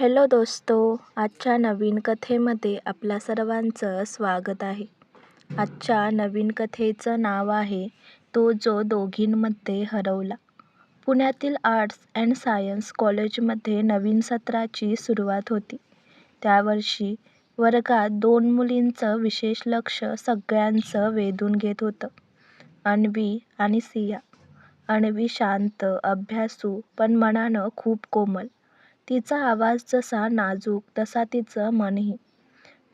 Hello दोस्तो आजच्या नवीन कथेमध्ये आपल्या सर्वांचं स्वागत आहे. आजच्या नवीन कथेचं नाव आहे तो जो दोघींमध्ये हरवला. पुण्यातील आर्ट्स अँड सायन्स कॉलेजमध्ये नवीन सत्राची सुरुवात होती. त्यावर्षी वर्गात दोन मुलींचं विशेष लक्ष सगळ्यांचं वेधून घेत होतं. अणवी आणि सिया. अणवी शांत अभ्यासू पण मनानं खूप कोमल. तिचा आवाज जसा नाजूक तसा तिचं मनही.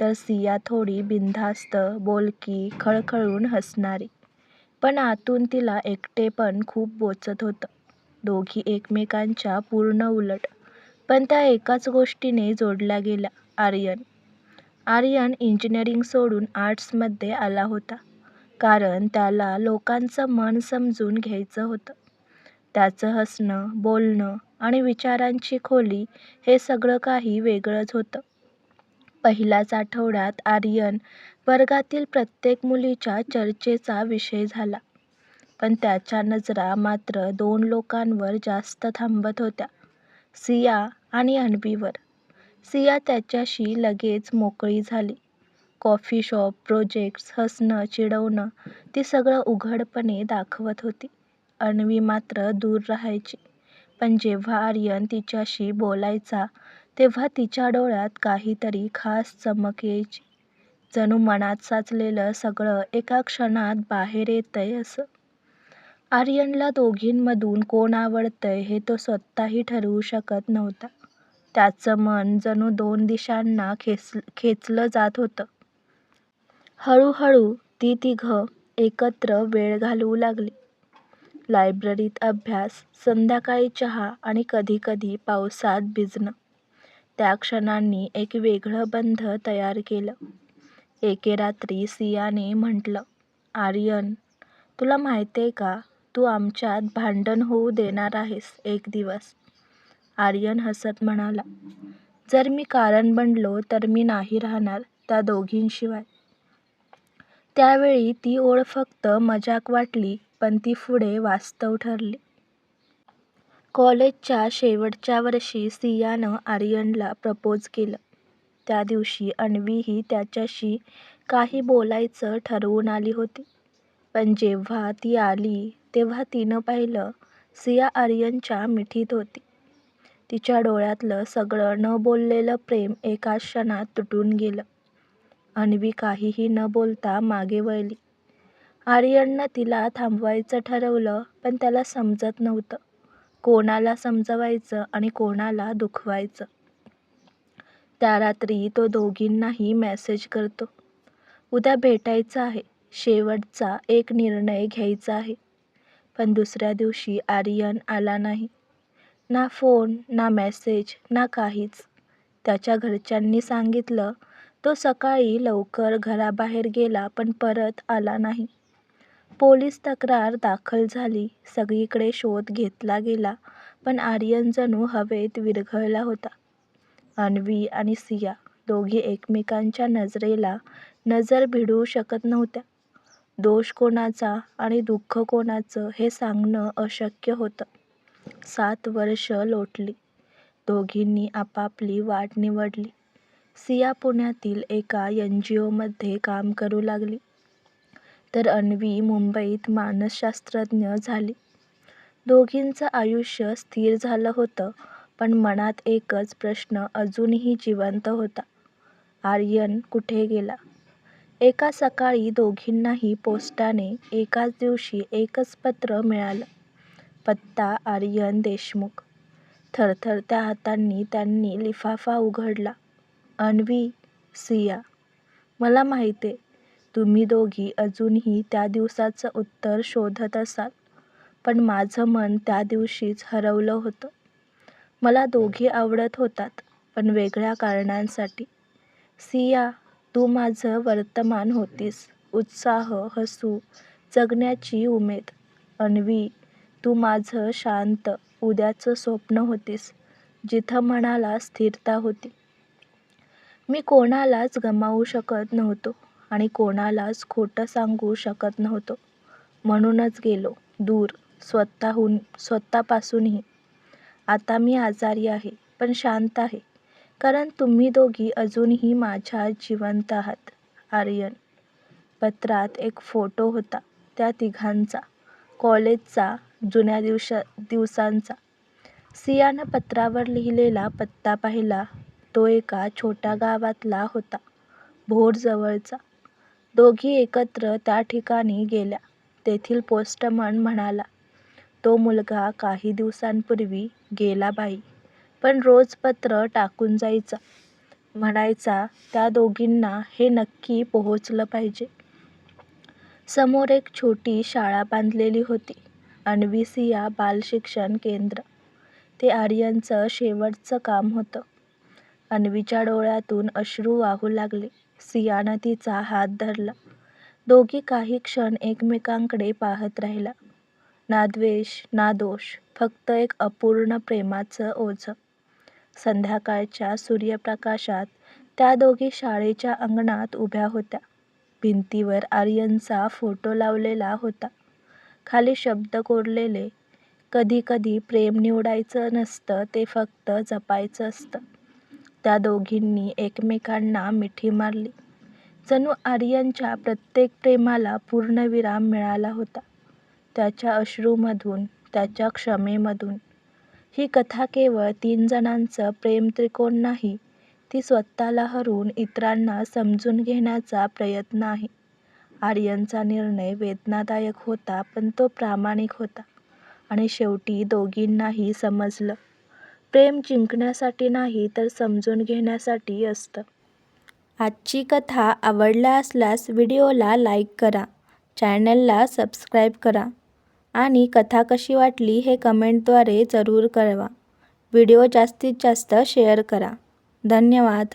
तर सिया थोडी बिनधास्त बोलकी खळखळून हसणारी. पण आतून तिला एकटेपण खूप बोचत होतं. दोघी एकमेकांच्या पूर्ण उलट. पण त्या एकाच गोष्टीने जोडल्या गेल्या आर्यन. आर्यन इंजिनिअरिंग सोडून आर्ट्समध्ये आला होता. कारण त्याला लोकांचं मन समजून घ्यायचं होतं. त्याचं हसणं बोलणं आणि विचारांची खोली हे सगळं काही वेगळंच होतं. पहिल्याच आठवड्यात आर्यन वर्गातील प्रत्येक मुलीच्या चर्चेचा विषय झाला. पण त्याच्या नजरा मात्र दोन लोकांवर जास्त थांबत होत्या सिया आणि अन्वीवर. सिया त्याच्याशी लगेच मोकळी झाली. कॉफी शॉप प्रोजेक्ट्स हसणं चिडवणं ती सगळं उघडपणे दाखवत होती. अन्वी मात्र दूर राहायची. पण जेव्हा आर्यन तिच्याशी बोलायचा तेव्हा तिच्या डोळ्यात काहीतरी खास चमक यायची जणू मनात साचलेलं सगळं एका क्षणात बाहेर येतंय असं. आर्यनला दोघींमधून कोण आवडतंय हे तो स्वतःही ठरवू शकत नव्हता. त्याचं मन जणू दोन दिशांना खेच खेचलं जात होतं. हळूहळू ती तिघं एकत्र वेळ घालवू लागली. लायब्ररीत अभ्यास संध्याकाळी चहा आणि कधीकधी पावसात भिजणं. त्या क्षणांनी एक वेगळं बंध तयार केलं. एके रात्री सियाने म्हटलं आर्यन तुला माहिती आहे का? तू आमच्यात भांडण होऊ देणार आहेस एक दिवस. आर्यन हसत म्हणाला जर मी कारण बनलो तर मी नाही राहणार त्या दोघींशिवाय. त्यावेळी ती ओळ फक्त मजाक वाटली पण ती पुढे वास्तव ठरली. कॉलेजच्या शेवटच्या वर्षी सियानं आर्यनला प्रपोज केलं. त्या दिवशी अन्वीही त्याच्याशी काही बोलायचं ठरवून आली होती. पण जेव्हा ती आली तेव्हा तिनं पाहिलं सिया आर्यनच्या मिठीत होती. तिच्या डोळ्यातलं सगळं न बोललेलं प्रेम एका क्षणात तुटून गेलं. अन्वी काहीही न बोलता मागे वळली. आर्यननं तिला थांबवायचं ठरवलं पण त्याला समजत नव्हतं. कोणाला समजवायचं आणि कोणाला दुखवायचं? त्या रात्री तो दोघींनाही मेसेज करतो. उद्या भेटायचं आहे. शेवटचा एक निर्णय घ्यायचा आहे. पण दुसऱ्या दिवशी आर्यन आला नाही. ना फोन ना मेसेज ना काहीच. त्याच्या घरच्यांनी सांगितलं तो सकाळी लवकर घराबाहेर गेला पण परत आला नाही. पोलीस तक्रार दाखल झाली. सगळीकडे शोध घेतला गेला पण आर्यन जणू हवेत विरघळला होता. अन्वी आणि सिया दोघी एकमेकांच्या नजरेला नजर भिडवू शकत नव्हत्या. दोष कोणाचा आणि दुःख कोणाचं हे सांगणं अशक्य होतं. सात वर्ष लोटली. दोघींनी आपापली वाट निवडली. सिया पुण्यातील एका एन जी ओमध्ये काम करू लागली. तर अन्वी मुंबईत मानसशास्त्रज्ञ झाली. दोघींचं आयुष्य स्थिर झालं होतं पण मनात एकच प्रश्न अजूनही जिवंत होता. आर्यन कुठे गेला? एका सकाळी दोघींनाही पोस्टाने एकाच दिवशी एकच पत्र मिळालं. पत्ता आर्यन देशमुख. थरथरत्या हातांनी त्यांनी लिफाफा उघडला. अन्वी सिया मला माहितीये तुम्ही दोघी अजूनही त्या दिवसाचं उत्तर शोधत असाल. पण माझं मन त्या दिवशीच हरवलं होतं. मला दोघी आवडत होतात पण वेगळ्या कारणांसाठी. सिया तू माझं वर्तमान होतीस. उत्साह हसू जगण्याची उमेद. अन्वी तू माझं शांत उद्याचं स्वप्न होतीस जिथं मनाला स्थिरता होती. मी कोणालाच गमावू शकत नव्हतो. आणि कोणालाच खोटं सांगू शकत नव्हतो म्हणूनच गेलो दूर स्वतःहून स्वतःपासूनही आता मी आजारी आहे पण शांत आहे कारण तुम्ही दोघी अजूनही माझ्यात जिवंत आहात. आर्यन. पत्रात एक फोटो होता त्या तिघांचा. कॉलेजचा. जुन्या दिवसांचा. सियानं पत्रावर लिहिलेला पत्ता पाहिला. तो एका छोट्या गावातला होता. भोर-जवळचा. दोघी एकत्र त्या ठिकाणी गेल्या. तेथील पोस्टमन म्हणाला, तो मुलगा काही दिवसांपूर्वी गेला बाई, पण रोज पत्र टाकून जायचा. म्हणायचा त्या दोघींना हे नक्की पोहोचलं पाहिजे. समोर एक छोटी शाळा बांधलेली होती. अन्वी-सिया बालशिक्षण केंद्र. ते आर्यनचं शेवटचं काम होतं. अन्वीच्या डोळ्यातून अश्रू वाहू लागले. सियानं तिचा हात धरला. दोघी काही क्षण एकमेकांकडे पाहत राहिल्या. ना द्वेष, ना दोष. फक्त एक अपूर्ण प्रेमाचं ओझं. संध्याकाळच्या सूर्यप्रकाशात त्या दोघी शाळेच्या अंगणात उभ्या होत्या. भिंतीवर आर्यनचा फोटो लावलेला होता. खाली शब्द कोरलेले. कधी कधी प्रेम निवडायचं नसतं ते फक्त जपायचं असतं. त्या दोघींनी एकमेकांना मिठी मारली. जणू आर्यनच्या प्रत्येक प्रेमाला पूर्णविराम मिळाला होता. त्याच्या अश्रूमधून त्याच्या क्षमेमधून. ही कथा केवळ तीन जणांचं प्रेमत्रिकोण नाही, ती स्वतःला हरवून इतरांना समजून घेण्याचा प्रयत्न आहे. आर्यनचा निर्णय वेदनादायक होता पण तो प्रामाणिक होता. आणि शेवटी दोघींनाही समजलं, प्रेम जिंकण्यासाठी नाही तर समजून घेण्यासाठी असतं. आजची कथा आवडला असल्यास व्हिडिओला लाईक करा, चॅनलला सबस्क्राईब करा आणि कथा कशी वाटली हे कमेंटद्वारे जरूर कळवा. व्हिडिओ जास्तीत जास्त शेअर करा. धन्यवाद.